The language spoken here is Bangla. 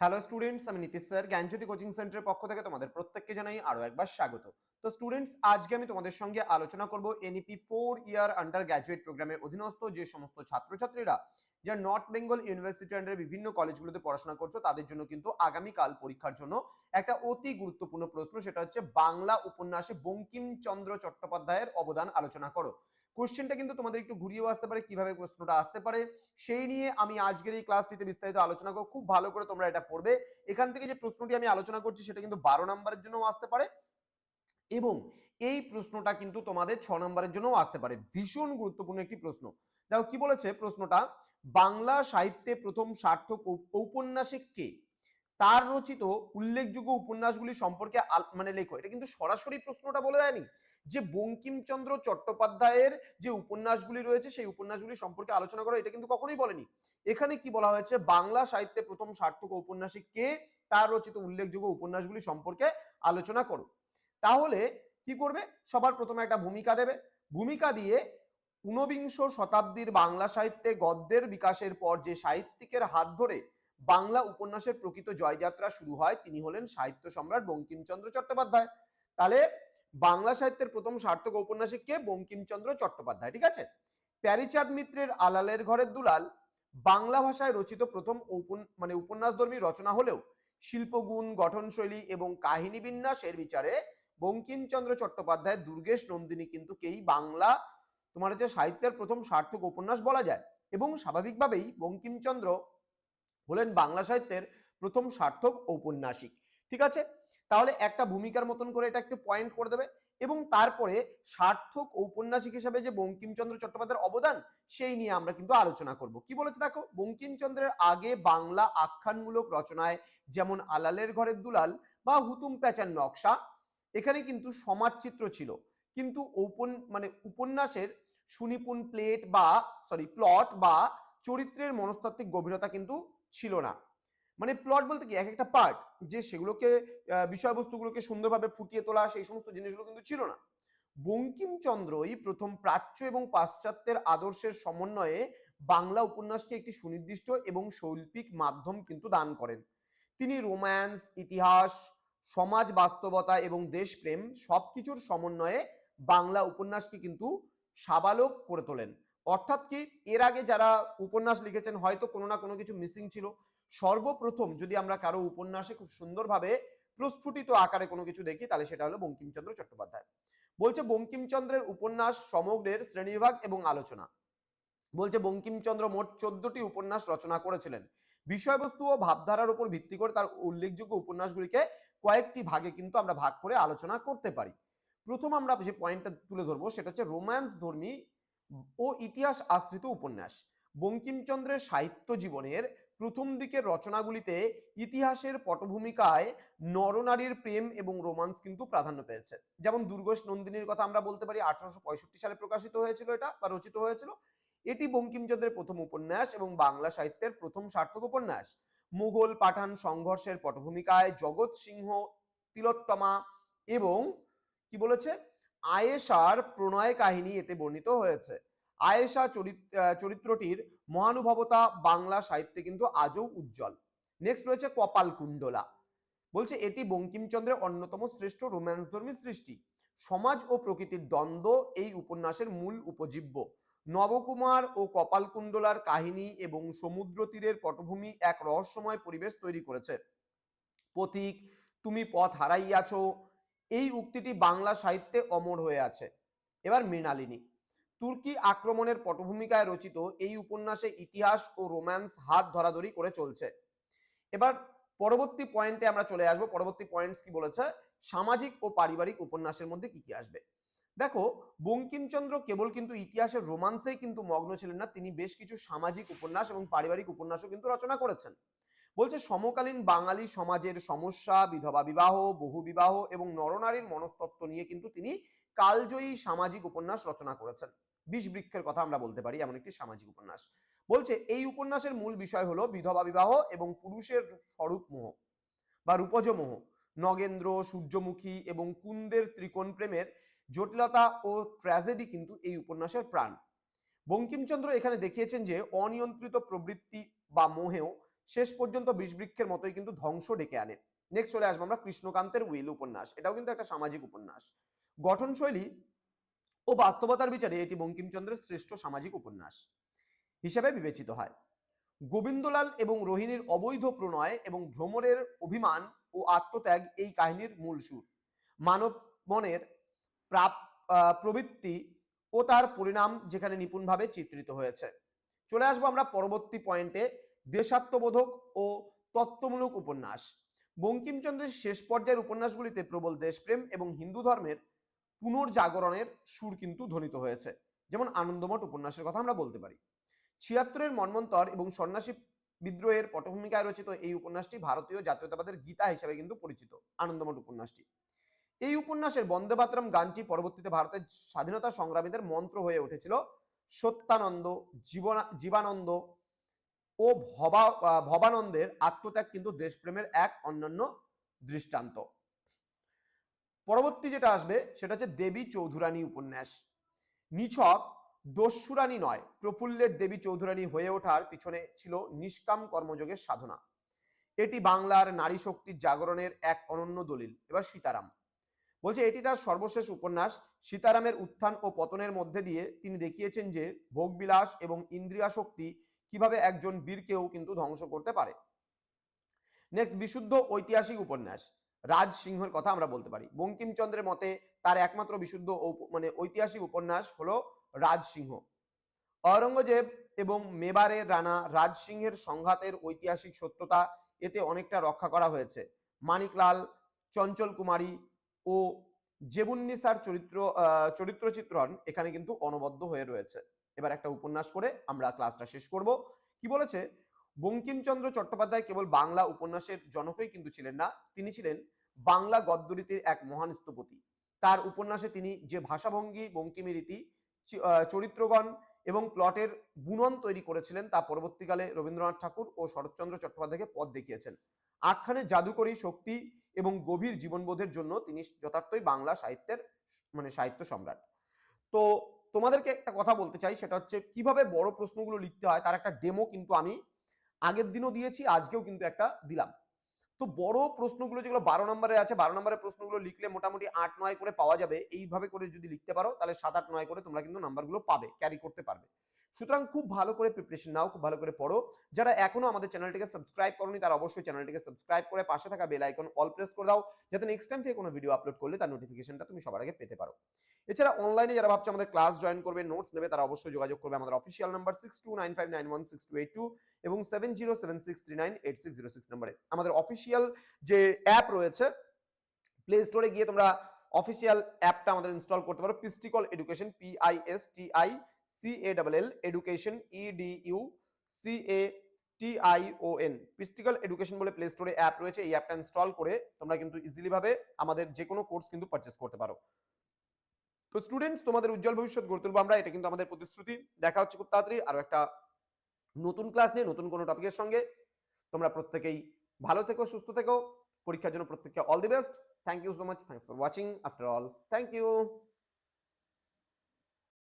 হ্যালো স্টুডেন্টস আমি নীতিশ স্যার, জ্ঞানজ্যোতি কোচিং সেন্টারের পক্ষ থেকে তোমাদের প্রত্যেককে জানাই আরও একবার স্বাগত। তো স্টুডেন্টস আজকে আমি তোমাদের সঙ্গে আলোচনা করব NEP four year undergraduate প্রোগ্রামের অধীনস্থ যে সমস্ত ছাত্রছাত্রীরা, যারা নর্থ বেঙ্গল ইউনিভার্সিটি আন্ডার বিভিন্ন কলেজগুলোতে পড়াশোনা করছ, তাদের জন্য কিন্তু আগামীকাল পরীক্ষার জন্য একটা অতি গুরুত্বপূর্ণ প্রশ্ন, সেটা হচ্ছে বাংলা উপন্যাসে বঙ্কিমচন্দ্র চট্টোপাধ্যায়ের অবদান আলোচনা করো। কোশ্চেনটা কিন্তু তোমাদের একটু ঘুরিয়েও আসতে পারে, কীভাবে প্রশ্নটা আসতে পারে, সেই নিয়ে আমি আজকের এই ক্লাসটিতে বিস্তারিত আলোচনা করব। খুব ভালো করে তোমরা এটা পড়বে। এখান থেকে যে প্রশ্নটি আমি আলোচনা করছি, সেটা কিন্তু বারো নম্বরের জন্য আসতে পারে এবং এই প্রশ্নটা কিন্তু তোমাদের ছ নম্বরের জন্য আসতে পারে। ভীষণ গুরুত্বপূর্ণ একটি প্রশ্ন। দেখো কি বলেছে প্রশ্নটা? বাংলা সাহিত্যে প্রথম সার্থক ঔপন্যাসিক কে? তার রচিত উল্লেখযোগ্য উপন্যাসগুলি সম্পর্কে মানে লেখো। এটা কিন্তু সরাসরি প্রশ্নটা বলে দেয়নি। যে বঙ্কিমচন্দ্র চট্টোপাধ্যায়ের যে উপন্যাসগুলি রয়েছে, সেই উপন্যাসগুলি সম্পর্কে আলোচনা করো, এটা কিন্তু কখনোই বলেনি। এখানে কি বলা হয়েছে? বাংলা সাহিত্যে প্রথম সার্থক ঔপন্যাসিক কে? তার রচিত উল্লেখযোগ্য উপন্যাসগুলি সম্পর্কে আলোচনা করো। তাহলে কি করবে? সবার প্রথমে একটা ভূমিকা দেবে। ভূমিকা দিয়ে ঊনবিংশ শতাব্দীর বাংলা সাহিত্যে গদ্যের বিকাশের পর যে সাহিত্যিকের হাত ধরে বাংলা উপন্যাসের প্রকৃত জয়যাত্রা শুরু হয়, তিনি হলেন সাহিত্য সম্রাট বঙ্কিমচন্দ্র চট্টোপাধ্যায়। তাহলে বাংলা সাহিত্যের প্রথম সার্থক ঔপন্যাসিক কে? বঙ্কিমচন্দ্র চট্টোপাধ্যায়, ঠিক আছে? প্যারিচাঁদ মিত্রের আলালের ঘরের দুলাল, বাংলা ভাষায় রচিত প্রথম মানে উপন্যাসধর্মী রচনা হলেও শিল্পগুণ, গঠনশৈলী এবং কাহিনী বিন্যাসের বিচারে বঙ্কিমচন্দ্র চট্টোপাধ্যায়, দুর্গেশ নন্দিনী কিন্তু কেই বাংলা, তোমার হচ্ছে সাহিত্যের প্রথম সার্থক উপন্যাস বলা যায়। এবং স্বাভাবিকভাবেই বঙ্কিমচন্দ্র হলেন বাংলা সাহিত্যের প্রথম সার্থক ঔপন্যাসিক। ঠিক আছে? তাহলে একটা ভূমিকার মতন করে এটা একটা পয়েন্ট করে দেবে এবং তারপরে সার্থক ঔপন্যাসিক হিসেবে যে বঙ্কিমচন্দ্র চট্টোপাধ্যায়ের অবদান, সেই নিয়ে আমরা কিন্তু আলোচনা করব। কি বলেছে দেখো? বঙ্কিমচন্দ্রের আগে বাংলা আখ্যানমূলক রচনায় যেমন আলালের ঘরের দুলাল বা হুতুম প্যাচার নকশা, এখানে কিন্তু সমাজচিত্র ছিল। কিন্তু ঔপন মানে উপন্যাসের সুনিপুণ প্লেট বা সরি প্লট বা চরিত্রের মনস্তাত্ত্বিক গভীরতা কিন্তু ছিল না। মানে প্লট বলতে কি, এক একটা পার্ট যে সেগুলোকে বিষয়বস্তুগুলোকে সুন্দরভাবে ফুটিয়ে তোলা, সেই সমস্ত জিনিসগুলো কিন্তু ছিল না। বঙ্কিমচন্দ্রই প্রথম প্রাচ্য এবং পাশ্চাত্যের আদর্শের সমন্বয়ে বাংলা উপন্যাসকে একটি সুনির্দিষ্ট এবং শৈল্পিক মাধ্যম কিন্তু দান করেন। তিনি রোম্যান্স, ইতিহাস, সমাজ বাস্তবতা এবং দেশপ্রেম সবকিছুর সমন্বয়ে বাংলা উপন্যাসকে কিন্তু সাবালক করে তোলেন। অর্থাৎ কি, এর আগে যারা উপন্যাস লিখেছেন, হয়তো কোনো না কোনো কিছু মিসিং ছিল। সর্বপ্রথম যদি আমরা কারও উপন্যাসে খুব সুন্দরভাবে প্রস্ফুটিত আকারে কোনো কিছু দেখি, তাহলে সেটা হলো বঙ্কিমচন্দ্র চট্টোপাধ্যায়। বলছে, বঙ্কিমচন্দ্রের উপন্যাস সমগ্রের শ্রেণীবিভাগ এবং আলোচনা। বলছে, বঙ্কিমচন্দ্র মোট চোদ্দটি উপন্যাস রচনা করেছিলেন। বিষয়বস্তু ও ভাবধারার উপর ভিত্তি করে তার উল্লেখযোগ্য উপন্যাসগুলিকে কয়েকটি ভাগে কিন্তু আমরা ভাগ করে আলোচনা করতে পারি। প্রথম আমরা যে পয়েন্টটা তুলে ধরবো, সেটা হচ্ছে, রোম্যান্স ধর্মী ও ইতিহাস আশ্রিত উপন্যাস। বঙ্কিমচন্দ্রের সাহিত্য জীবনের প্রথম দিকের রচনাগুলিতে ইতিহাসের পটভূমিকায় নরনারীর প্রেম এবং রোমান্স কিন্তু প্রাধান্য পেয়েছে। যেমন দুর্গেশ নন্দিনীর কথা আমরা বলতে পারি, আঠারোশো পঁয়ষট্টি সালে প্রকাশিত হয়েছিল এটা বা রচিত হয়েছিল। এটি বঙ্কিমচন্দ্রের প্রথম উপন্যাস এবং বাংলা সাহিত্যের প্রথম সার্থক উপন্যাস। মুঘল পাঠান সংঘর্ষের পটভূমিকায় জগৎ সিংহ, তিলোত্তমা এবং কি বলেছে? আয়েশার প্রণয় কাহিনী এতে বর্ণিত হয়েছে। আয়েশা চরিত- চরিত্রটির মহানুভবতা বাংলা সাহিত্যে কিন্তু আজও উজ্জ্বল। নেক্সট রয়েছে কপাল কুণ্ডলা। বলছে, এটি বঙ্কিমচন্দ্রের অন্যতম শ্রেষ্ঠ রোম্যান্সধর্মী সৃষ্টি। সমাজ ও প্রকৃতির দ্বন্দ্ব এই উপন্যাসের মূল উপজীব্য। নবকুমার ও কপালকুণ্ডলার কাহিনী এবং সমুদ্র তীরের পটভূমি এক রহস্যময় পরিবেশ তৈরি করেছে। পথিক, তুমি পথ হারাইয়াছ এই উক্তিটি বাংলা সাহিত্যে অমর হয়ে আছে। এবার মৃণালিনী। তুর্কি আক্রমণের পটভূমিকায় রচিত এই উপন্যাসে ইতিহাস ও রোম্যান্স হাত ধরাধরি করে চলছে। এবার পরবর্তী পয়েন্টে আমরা চলে আসব। পরবর্তী পয়েন্টস কি বলেছে? সামাজিক ও পারিবারিক উপন্যাসের মধ্যে কি কি আসবে? দেখো, বঙ্কিমচন্দ্র কেবল কিন্তু ইতিহাসের রোমান্সেই কিন্তু মগ্ন ছিলেন না। তিনি বেশ কিছু সামাজিক উপন্যাস এবং পারিবারিক উপন্যাসও কিন্তু রচনা করেছেন। বলছে, সমকালীন বাঙালি সমাজের সমস্যা, বিধবা বিবাহ, বহু বিবাহ এবং নরনারীর মনস্তত্ত্ব নিয়ে কিন্তু তিনি কালজয়ী সামাজিক উপন্যাস রচনা করেছেন। বিষ বৃক্ষের কথা আমরা বলতে পারি, এমন একটি সামাজিক উপন্যাস। বলছে, এই উপন্যাসের মূল বিষয় হলো বিধবা বিবাহ এবং পুরুষের স্বরূপ মোহ বা রূপজ মোহ। নগেন্দ্র, সূর্যমুখী এবং কুন্দের ত্রিকোণ প্রেমের জটিলতা ও ট্র্যাজেডি কিন্তু এই উপন্যাসের প্রাণ। বঙ্কিমচন্দ্র এখানে দেখিয়েছেন যে, অনিয়ন্ত্রিত প্রবৃত্তি বা মোহেও শেষ পর্যন্ত বিষবৃক্ষের মতোই কিন্তু ধ্বংস ডেকে আনে। নেক্সট চলে আসব আমরা কৃষ্ণকান্তের উইল উপন্যাস। এটাও কিন্তু একটা সামাজিক উপন্যাস। গঠনশৈলী ও বাস্তবতার বিচারে এটি বঙ্কিমচন্দ্রের শ্রেষ্ঠ সামাজিক উপন্যাস হিসেবে বিবেচিত হয়। গোবিন্দলাল এবং রোহিণীর অবৈধ প্রণয় এবং ভ্রমণের অভিমান ও আত্মত্যাগ এই কাহিনীর মূল সুর। মানব মনের প্রাপ প্রবৃত্তি ও তার পরিণাম যেখানে নিপুণভাবে চিত্রিত হয়েছে। চলে আসব আমরা পরবর্তী পয়েন্টে দেশাত্মবোধক ও তত্ত্বমূলক উপন্যাস। বঙ্কিমচন্দ্রের শেষ পর্যায়ের উপন্যাসগুলিতে প্রবল দেশপ্রেম এবং হিন্দু ধর্মের পুনর্জাগরণের সুর কিন্তু ধ্বনিত হয়েছে। যেমন আনন্দমঠ উপন্যাসের কথা আমরা বলতে পারি। ছিয়াত্তরের মন্মন্তর এবং সন্ন্যাসী বিদ্রোহের পটভূমিকায় রচিত এই উপন্যাসটি ভারতীয় জাতীয়তাবাদের গীতা হিসেবে কিন্তু পরিচিত, আনন্দমঠ উপন্যাসটি। এই উপন্যাসের বন্দে মাতরম গানটি পরবর্তীতে ভারতের স্বাধীনতা সংগ্রামীদের মন্ত্র হয়ে উঠেছিল, সত্যানন্দ জীবনা, জীবানন্দ ও ভবা ভবানন্দের আত্মত্যাগ কিন্তু দেশপ্রেমের এক অন্যান্য দৃষ্টান্ত। পরবর্তী যেটা আসবে, সেটা হচ্ছে দেবী চৌধুরানী উপন্যাস। নিছক দস্যুরানী নয়, প্রফুল্লের দেবী চৌধুরানী হয়ে ওঠার পিছনে ছিল নিষ্কাম কর্মযোগের সাধনা। এটি বাংলার নারী শক্তির জাগরণের এক অনন্য দলিল। এবার সীতারাম। বলছে, এটি তার সর্বশেষ উপন্যাস। সীতারামের উত্থান ও পতনের মধ্যে দিয়ে তিনি দেখিয়েছেন যে ভোগবিলাস এবং ইন্দ্রিয়াশক্তি কীভাবে একজন বীরকেও কিন্তু ধ্বংস করতে পারে? নেক্সট বিশুদ্ধ ঐতিহাসিক উপন্যাস, রাজ সিংহের কথা আমরা বলতে পারি। বঙ্কিমচন্দ্রের মতে তার একমাত্র বিশুদ্ধ মানে ঐতিহাসিক উপন্যাস হলো রাজসিংহ অরঙ্গজেব এবং মেবারের রানা রাজসিংহের সংঘাতের ঐতিহাসিক সত্যতা এতে অনেকটা রক্ষা করা হয়েছে। মানিকলাল, চঞ্চল কুমারী ও জেবুন্নিসার চরিত্র চরিত্র চিত্রণ এখানে কিন্তু অনবদ্য হয়ে রয়েছে। এবার একটা উপন্যাস করে আমরা ক্লাসটা শেষ করব। কি বলেছে? বঙ্কিমচন্দ্র চট্টোপাধ্যায় কেবল বাংলা উপন্যাসের জনকই কিন্তু ছিলেন না, তিনি ছিলেন বাংলা গদ্যরীতির এক মহান স্থপতি। তার উপন্যাসে তিনি যে ভাষাভঙ্গি, বঙ্কিমী রীতি চরিত্রগণ এবং প্লটের বুনন তৈরি করেছিলেন, তা পরবর্তীকালে রবীন্দ্রনাথ ঠাকুর ও শরৎচন্দ্র চট্টোপাধ্যায়কে পথ দেখিয়েছেন। আখ্যানের জাদুকরী শক্তি এবং গভীর জীবনবোধের জন্য তিনি যথার্থই বাংলা সাহিত্যের মানে সাহিত্য সম্রাট। তো তোমাদেরকে একটা কথা বলতে চাই, সেটা হচ্ছে কীভাবে বড় প্রশ্নগুলো লিখতে হয়, তার একটা ডেমো কিন্তু আমি আগের দিনও দিয়েছি, আজকেও কিন্তু একটা দিলাম। তো বড় প্রশ্নগুলো যেগুলো বারো নম্বরে আছে, বারো নম্বরের প্রশ্নগুলো লিখলে মোটামুটি আট, নয় করে পাওয়া যাবে। এইভাবে করে যদি লিখতে পারো, তাহলে সাত, আট, নয় করে তোমরা কিন্তু নাম্বারগুলো পাবে ক্যারি করতে পারবে। সুতরাং খুব ভালো করে প্রিপারেশন নাও, খুব ভালো করে পড়ো। যারা এখনও আমাদের চ্যানেলটিকে সাবস্ক্রাইব করনি, তারা অবশ্যই চ্যানেলটিকে সাবস্ক্রাইব করে পাশে থাকা বেল আইকন অল প্রেস করে দাও, যাতে নেক্সট টাইম থেকে কোনো ভিডিও আপলোড করলে তার নোটিফিকেশনটা তুমি সবার আগে পেতে পারো। এছাড়া অনলাইনে যারা ভাবছে আমাদের ক্লাস জয়েন করবে নোটস নেবে, তারা অবশ্যই যোগাযোগ করবে আমাদের official number six two nine five nine one six two eight two এবং seven zero seven six three nine eight six zero six নাম্বারে আমাদের অফিসিয়াল যে অ্যাপ রয়েছে প্লে স্টোরে গিয়ে তোমরা অফিসিয়াল অ্যাপটা আমাদের ইনস্টল করতে পারো। Pisticall education P I S T I C A double L education E D U C A T I O N Pisticall education বলে প্লে স্টোরে অ্যাপ রয়েছে, এই অ্যাপটা ইনস্টল করে তোমরা কিন্তু ইজিলি ভাবে আমাদের যে কোনো কোর্স কিন্তু পারচেস করতে পারো। তো স্টুডেন্টস তোমাদের উজ্জ্বল ভবিষ্যৎ গড়ে তুলবো আমরা, এটা কিন্তু আমাদের প্রতিশ্রুতি। দেখা হচ্ছে খুব তাড়াতাড়ি আরও একটা নতুন ক্লাস নিয়ে, নতুন কোনো টপিকের সঙ্গে। তোমরা প্রত্যেকেই ভালো থেকো, সুস্থ থেকো। পরীক্ষার জন্য প্রত্যেককে all the best thank you so much thanks for watching after all thank you